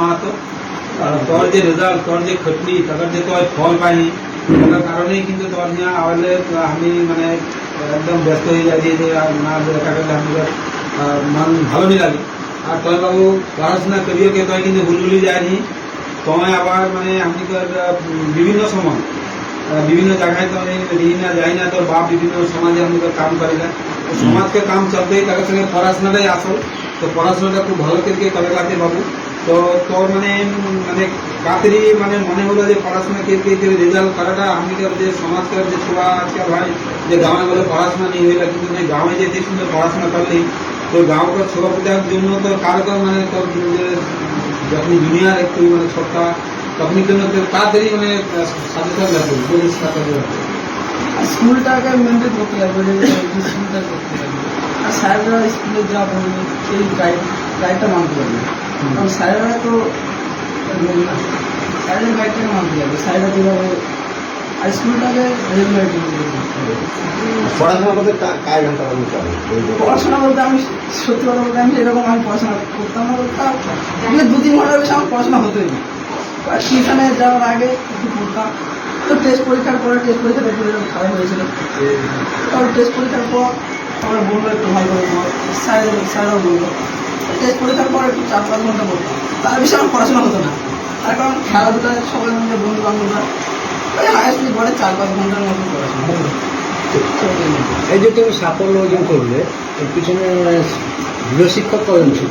মাহাতো আর তোর যে রেজাল্ট তোর যে খটনি তাদের যে তোর ফল পাইনি তার কারণেই কিন্তু তোর নিয়ে আওয়ালে আমি মানে একদম ব্যস্ত হয়ে যাই যে আর না দেখা গেলে আমি তো, আহ, মন ভালো নি লাগে আর তোর বাবু পড়াশোনা করিও কে তোর কিন্তু ভুলভুলি যায়নি তোমায় আবার মানে আমি তোর আহ, বিভিন্ন সময় আহ, বিভিন্ন জায়গায় তো আমি দিই না যাই না তোর বাপ বিভিন্ন সমাজে আমি তো কাম করি না তো সমাজকে কাম চলতেই তার সঙ্গে পড়াশোনাটাই আসল তো পড়াশোনাটা খুব ভালো করে করে কাটে বাবু তো তোর মানে মানে কাতেরই মানে মনে হলো যে পড়াশোনা কে কে রেজাল্ট করাটা, আমি তো যে সমাজকে যে ছোয়া আজকাল ভাই, যে গাঁয়ে বলে পড়াশোনা নেই হইলে কিন্তু যে গাঁয়ে যে এত সুন্দর পড়াশোনা করলি। তো গাঁওকে ছোয়া পূজার জন্য তো কারও কারও মানে তোর যখন জুনিয়র একটু মানে ছোট্টা তখন জন্য তাড়াতাড়ি মানে সাথে সাথে লাগবে সাথে স্কুলটাকে মেনটেন করতে লাগবে স্কুলটা করতে লাগবে। আর স্যাররা স্কুলে যা বলবে, সেই গাইড গাইডটা মানতে লাগবে। কারণ স্যারেরা তো না স্যারের গাইডটাকে মানতে লাগবে স্যারেরা যেভাবে আর স্কুলটাকে রেগুলার পড়াশোনা করতে কায় ঘণ্টা পড়াশোনা বলতে আমি সত্যি কথা বলতে আমি এরকম আমি পড়াশোনা করতাম না বলতে এমনি দু তিন ঘণ্টার বেশি আমার পড়াশোনা হতোই না। আর টিউশনে যাওয়ার আগে একটু পড়তাম তো টেস্ট পরীক্ষার পরে টেস্ট পরীক্ষাটা একটু খারাপ হয়েছিল। তারপর টেস্ট পরীক্ষার পর আমরা বলল একটু ভালো করে স্যার স্যারও বলল টেস্ট পরীক্ষার পর একটু চার পাঁচ ঘণ্টা পড়তাম তার বেশি আমার পড়াশোনা হতো না। তার কারণ খেলাধুলায় সবাই মিলে বন্ধু বান্ধবরা ওই হায়াস্টলি পরে চার পাঁচ ঘণ্টার মতো পড়াশোনা হতো এই যে তুমি সাফল্য অর্জন করলে এর পিছনে গৃহশিক্ষক কজন ছিল?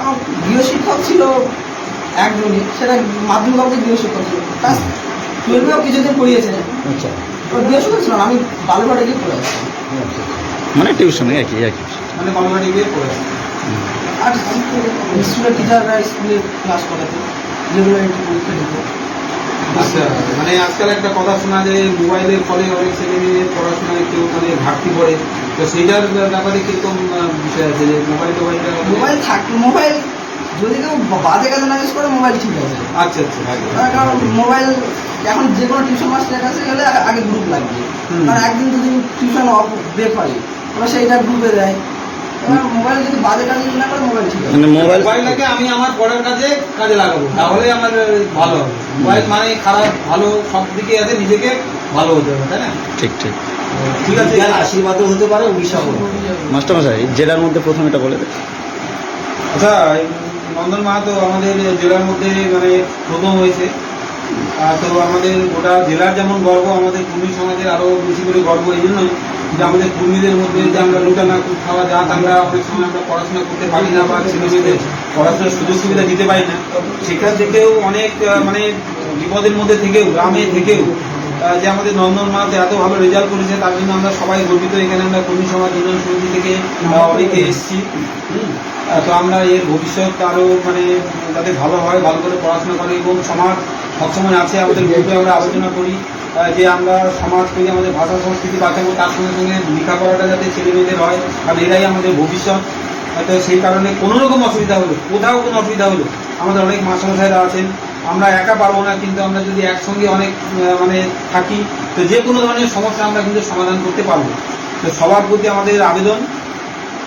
আমার গৃহশিক্ষক ছিল একজনই সেটা মাধ্যমিক অবধি গৃহশিক্ষক ছিল। ক্লাস টুয়েলভেও কিছুদিন পড়িয়েছে। আচ্ছা। তো গৃহশিক্ষক ছিল না, আমি বালুঘাটে গিয়ে পড়ে আসতাম আচ্ছা। মানে টিউশনে একই একই। মানে বাংলাটি গিয়ে পড়ে আর স্কুলের টিচাররা স্কুলে ক্লাস করাতো যেগুলো একটু পরীক্ষা দিত। আচ্ছা মানে আজকাল একটা কথা শোনা যায় মোবাইলের ফলে অনেক ছেলে মেয়ের পড়াশোনা একটু মানে ঘাটতি পড়ে। তো সেইটার ব্যাপারে কীরকম বিষয় আছে যে মোবাইল টোবাইলটা মোবাইল থাক মোবাইল যদি কেউ বাজে কাজে না ইউজ করে মোবাইল ঠিক আছে। আচ্ছা আচ্ছা কারণ মোবাইল এখন যে কোনো টিউশন মাস্টারের কাছে গেলে আগে গ্রুপ লাগবে। কারণ একদিন দুদিন টিউশন অফ ব্রেক হয়। সেইটা গ্রুপে দেয়। এবার মোবাইল যদি বাজে কাজ না করে মোবাইল ঠিক আছে মানে মোবাইল মোবাইলটাকে আমি আমার পড়ার কাজে কাজে লাগাবো তাহলে আমার ভালো হবে। মোবাইল মানে খারাপ ভালো সব দিকে আছে নিজেকে ভালো হতে হবে তাই না? ঠিক ঠিক। ঠিক আছে বিজ্ঞান আশীর্বাদও হতে পারে পারে। মাস্টারমশাই জেলার মধ্যে প্রথম এটা বলে দেয় আচ্ছা নন্দন মাহাতো আমাদের জেলার মধ্যে মানে প্রথম হয়েছে। তো আমাদের গোটা জেলার যেমন গর্ব আমাদের কুর্মী সমাজের আরও বেশি করে গর্ব এই জন্যই যে আমাদের কুর্মীদের মধ্যে যে আমরা লুটানা খাওয়া যা আমরা অনেক সময় আমরা পড়াশোনা করতে পারি না বা ছেলে মেয়েদের পড়াশোনার সুযোগ সুবিধা দিতে পারি না। সেখান থেকেও অনেক মানে বিপদের মধ্যে থেকেও, গ্রামে থেকেও যে আমাদের নন্দন মাহাতো এত ভালো রেজাল্ট করেছে, তার জন্য আমরা সবাই গর্বিত। এখানে আমরা কর্মী সমাজ উন্নয়ন সমিতি থেকে অনেকে এসেছি। তো আমরা এর ভবিষ্যৎ আরও মানে যাতে ভালো হয়, ভালো করে পড়াশোনা করে এবং সমাজ সবসময় আছে, আমাদের গ্রুপে আমরা আলোচনা করি। যে আমরা সমাজ থেকে আমাদের ভাষা সংস্কৃতি বাঁচাবো তার সঙ্গে সঙ্গে লেখাপড়াটা যাতে ছেলে মেয়েদের হয়, কারণ এরাই আমাদের ভবিষ্যৎ। তো সেই কারণে কোনো রকম অসুবিধা হলো, কোথাও কোনো অসুবিধা হলো। আমাদের অনেক মাস্টারমশাইরা আছেন, আমরা একা পারব না, কিন্তু আমরা যদি একসঙ্গে অনেক মানে থাকি, তো যে কোনো ধরনের সমস্যা আমরা কিন্তু সমাধান করতে পারব। তো সবার প্রতি আমাদের আবেদন।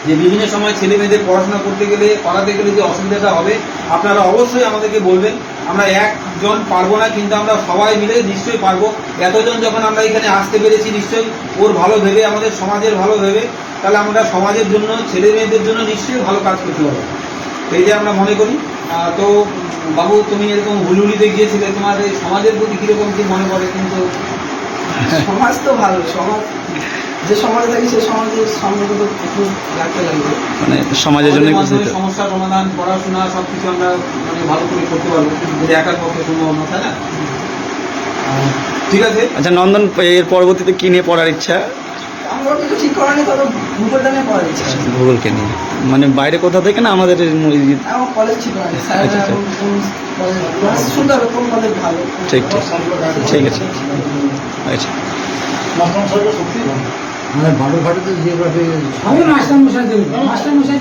যে বিভিন্ন সময় ছেলে মেয়েদের পড়াশোনা করতে গেলে করাতে গেলে যে অসুবিধাটা হবে, আপনারা অবশ্যই আমাদেরকে বলবেন। আমরা একজন পারব না, কিন্তু আমরা সবাই মিলে নিশ্চয়ই পারব। এতজন যখন আমরা এখানে আসতে পেরেছি, নিশ্চয়ই ওর ভালো ভেবে, আমাদের সমাজের ভালো ভেবে, তাহলে আমরা সমাজের জন্য ছেলে মেয়েদের জন্য নিশ্চয়ই ভালো কাজ করতে পারব। এই যে আমরা মনে করি। তো, বাবু, তুমি এরকম হুলুলিতে গিয়েছিলে, তোমার সমাজের প্রতি কীরকম কি মনে পড়ে? কিন্তু সমাজ তো ভালো, সমাজ যে সমাজে থাকি সেই সমাজের সম্পর্ক তো একটু রাখতে লাগবে। মানে সমাজের জন্য কিছু। সমস্যার সমাধান পড়াশোনা সবকিছু আমরা মানে ভালো করে করতে পারব। যদি একার পক্ষে সম্ভব না তাই না? ঠিক আছে। আচ্ছা নন্দন এর পরবর্তীতে কি নিয়ে পড়ার ইচ্ছা? আমরা কিছু ঠিক করা নেই তবে ভূগোলটা নিয়ে পড়ার ইচ্ছা। ভূগোলকে নিয়ে। মানে বাইরে কোথাও থেকে না আমাদের আমার কলেজ ঠিক করা নেই স্যারেরা আচ্ছা, আচ্ছা। কোন কলেজ ভালো? ঠিক ঠিক। ঠিক আছে। আচ্ছা। মানে বালুরঘাটে তো জিওগ্রাফি আমি মাস্টার মশাই দেবো মাস্টার মশাই